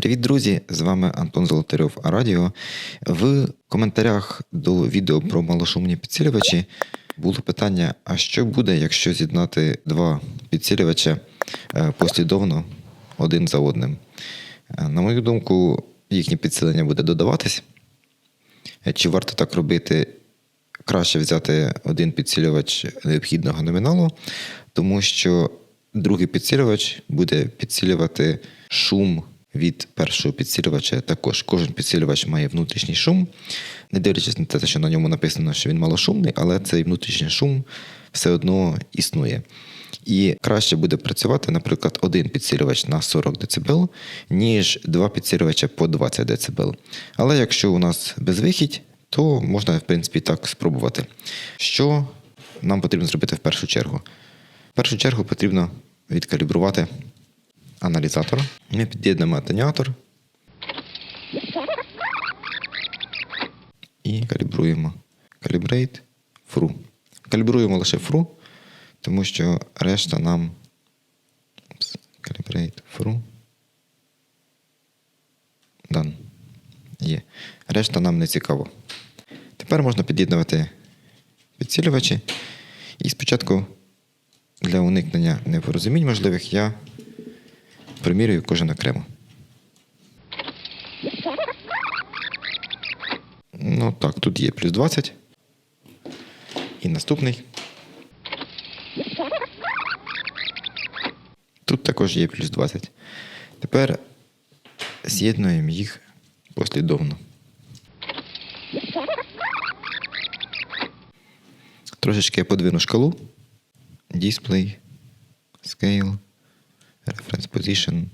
Привіт, друзі! З вами Антон Золотарьов Радіо. В коментарях до відео про малошумні підсилювачі було питання: а що буде, якщо з'єднати два підсилювача е, послідовно один за одним? Е, На мою думку, їхнє підсилення буде додаватись. Е, Чи варто так робити? Краще взяти один підсилювач необхідного номіналу, тому що другий підсилювач буде підсилювати шум від першого підсилювача. Також кожен підсилювач має внутрішній шум, не дивлячись на те, що на ньому написано, що він малошумний, але цей внутрішній шум все одно існує. І краще буде працювати, наприклад, один підсилювач на 40 дБ, ніж два підсилювача по 20 дБ. Але якщо у нас безвихідь, то можна, в принципі, так спробувати. Що нам потрібно зробити в першу чергу? В першу чергу потрібно відкалібрувати аналізатор. Ми під'єднуємо атенюатор і калібруємо. Calibrate фру. Калібруємо лише фру, тому що решта нам. Упс, Calibrate. Done. Є. Решта нам не цікаво. Тепер можна під'єднувати підсилювачі. І спочатку для уникнення непорозумінь можливих я примірюю кожен окремо. Ну так, тут є плюс 20. І наступний. Тут також є плюс 20. Тепер з'єднуємо їх послідовно. Трошечки я подвину шкалу. Display, Scale, Reference Position.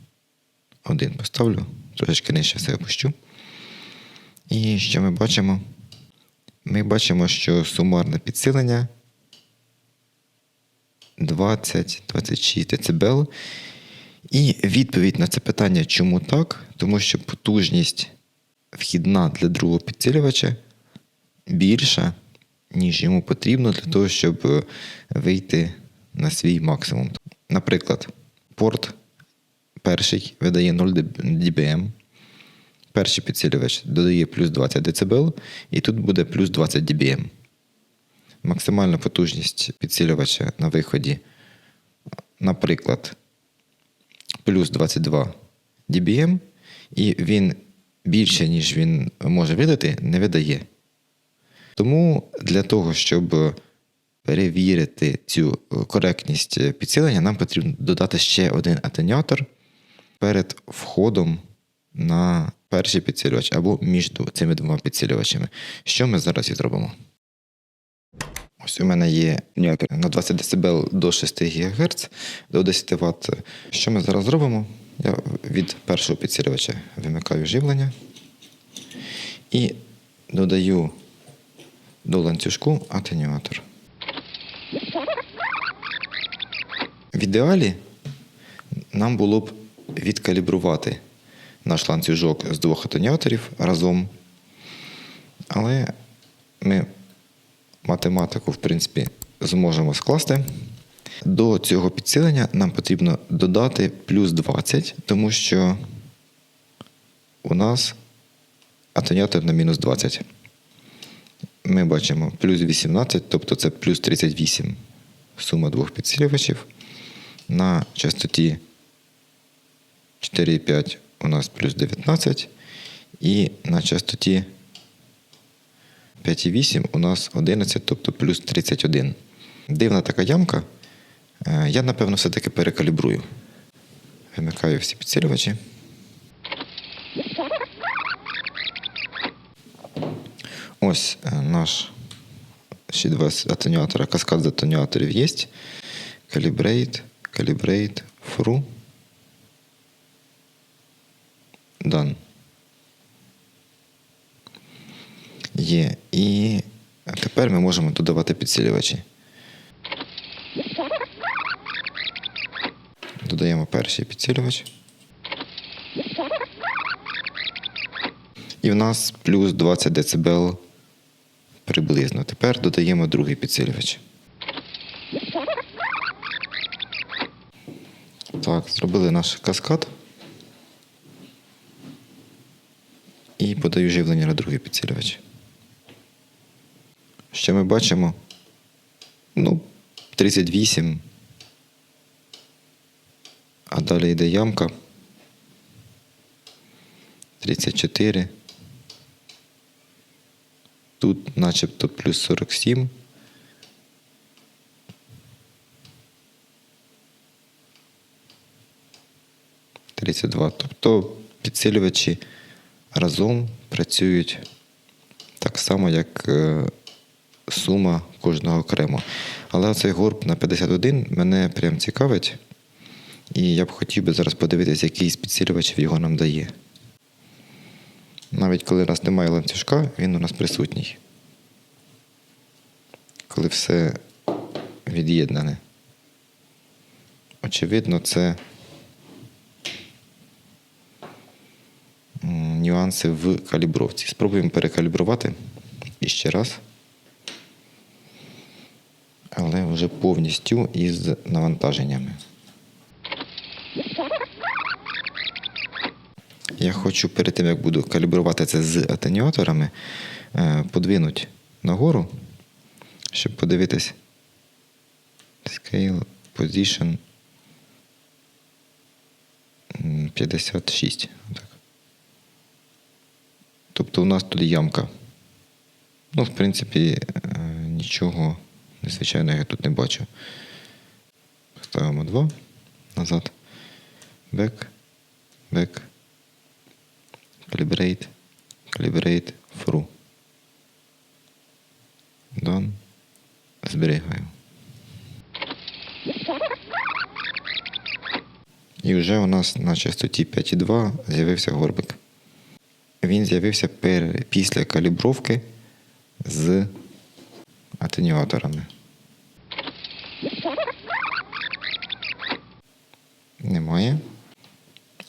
Один поставлю, трошечки нижче все опущу. І що ми бачимо? Ми бачимо, що сумарне підсилення 20-26 дБ. І відповідь на це питання, чому так? Тому що потужність вхідна для другого підсилювача більша, ніж йому потрібно для того, щоб вийти на свій максимум. Наприклад, порт перший видає 0 dBm, перший підсилювач додає плюс 20 дБ, і тут буде плюс 20 dBm. Максимальна потужність підсилювача на виході, наприклад, плюс 22 dBm, і він більше, ніж він може видати, не видає. Тому для того, щоб перевірити цю коректність підсилення, нам потрібно додати ще один атенюатор перед входом на перший підсилювач або між цими двома підсилювачами. Що ми зараз і зробимо? Ось у мене є на 20 дБ до 6 ГГц до 10 Вт. Що ми зараз зробимо? Я від першого підсилювача вимикаю живлення і додаю до ланцюжку атенюатор. В ідеалі нам було б відкалібрувати наш ланцюжок з двох атенюаторів разом. Але ми математику, в принципі, зможемо скласти. До цього підсилення нам потрібно додати плюс 20, тому що у нас атенюатор на мінус 20. Ми бачимо плюс 18, тобто це плюс 38 сума двох підсилювачів. На частоті 4,5 у нас плюс 19. І на частоті 5,8 у нас 11, тобто плюс 31. Дивна така ямка. Е, Я, напевно, все-таки перекалібрую. Вимикаю всі підсилювачі. Ось е, наш ще два атенюатора, каскад з атенюаторів є. Calibrate, Calibrate, Fru. Done. Є. І тепер ми можемо додавати підсилювачі. Додаємо перший підсилювач. І в нас плюс 20 дБ приблизно. Тепер додаємо другий підсилювач. Так, зробили наш каскад. і подаю живлення на другий підсилювач. Що ми бачимо? Ну, 38. А далі йде ямка. 34. Тут начебто плюс 47. Тридцять два. Тобто підсилювачі разом працюють так само, як е, сума кожного окремо. Але цей горб на 51 мене прям цікавить. І я б хотів би зараз подивитися, який з підсилювачів його нам дає. Навіть коли у нас немає ланцюжка, він у нас присутній. Коли все від'єднане. Очевидно, це нюанси в калібровці. Спробуємо перекалібрувати іще раз. Але вже повністю із навантаженнями. Я хочу перед тим, як буду калібрувати це з атенюаторами, е, подвинути нагору, щоб подивитись Scale Position 56. Так. Тобто у нас тут ямка. Ну, в принципі, е, нічого незвичайного я тут не бачу. Ставимо 2 назад. Back, back. Calibrate, calibrate, through. Done. Зберігаю. І вже у нас на частоті 5,2 з'явився горбик. Він з'явився після калібровки з атенюаторами. Немає.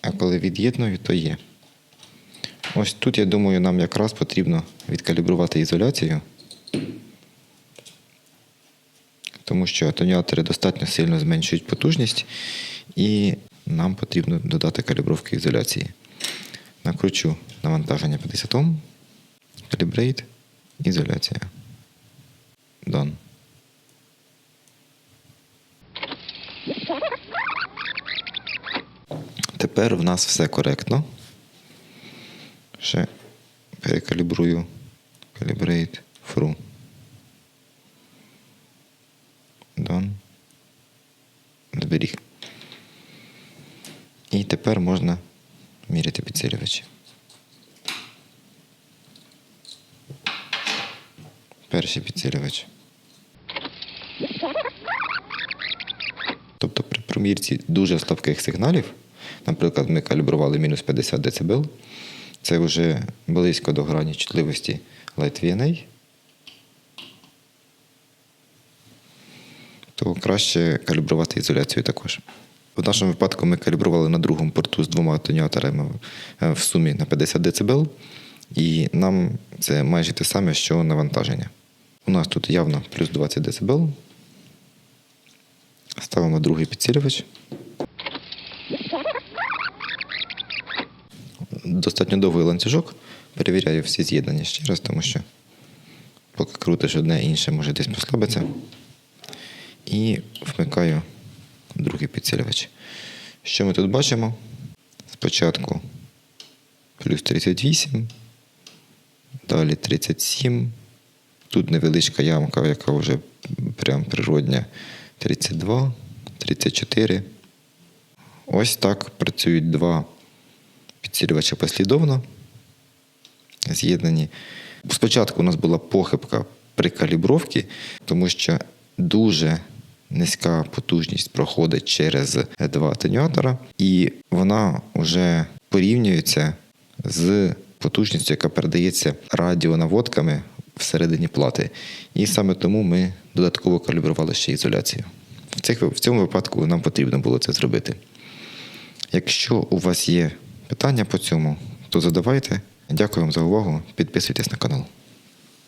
А коли від'єдную, то є. Ось тут, я думаю, нам якраз потрібно відкалібрувати ізоляцію, тому що атонюатори достатньо сильно зменшують потужність, і нам потрібно додати калібровки ізоляції. Накручу навантаження 50 Ом, калібрейт, ізоляція. Done. Тепер в нас все коректно. Ще перекалібрую Calibrate Through. Done. Зберіг. І тепер можна міряти підсилювачі. Перший підсилювач. Тобто при промірці дуже слабких сигналів, наприклад, ми калібрували мінус 50 дБ, це вже близько до грані чутливості VNA, то краще калібрувати ізоляцію також. В нашому випадку ми калібрували на другому порту з двома атонюаторами е, в сумі на 50 дБ, і нам це майже те саме, що навантаження. У нас тут явно плюс 20 дБ. Ставимо другий підсилювач. Достатньо довгий ланцюжок. Перевіряю всі з'єднання ще раз, тому що поки крутиш одне, інше може десь послабитися. І вмикаю другий підсилювач. Що ми тут бачимо? Спочатку плюс 38, далі 37. Тут невеличка ямка, яка вже прям природня. 32, 34. Ось так працюють два підсилювача послідовно. З'єднані. Спочатку у нас була похибка при калібровці, тому що дуже низька потужність проходить через два атенюатора, і вона вже порівнюється з потужністю, яка передається радіонаводками всередині плати. І саме тому ми додатково калібрували ще ізоляцію. В цьому випадку нам потрібно було це зробити. Якщо у вас є питання по цьому, то задавайте. Дякую вам за увагу. Підписуйтесь на канал.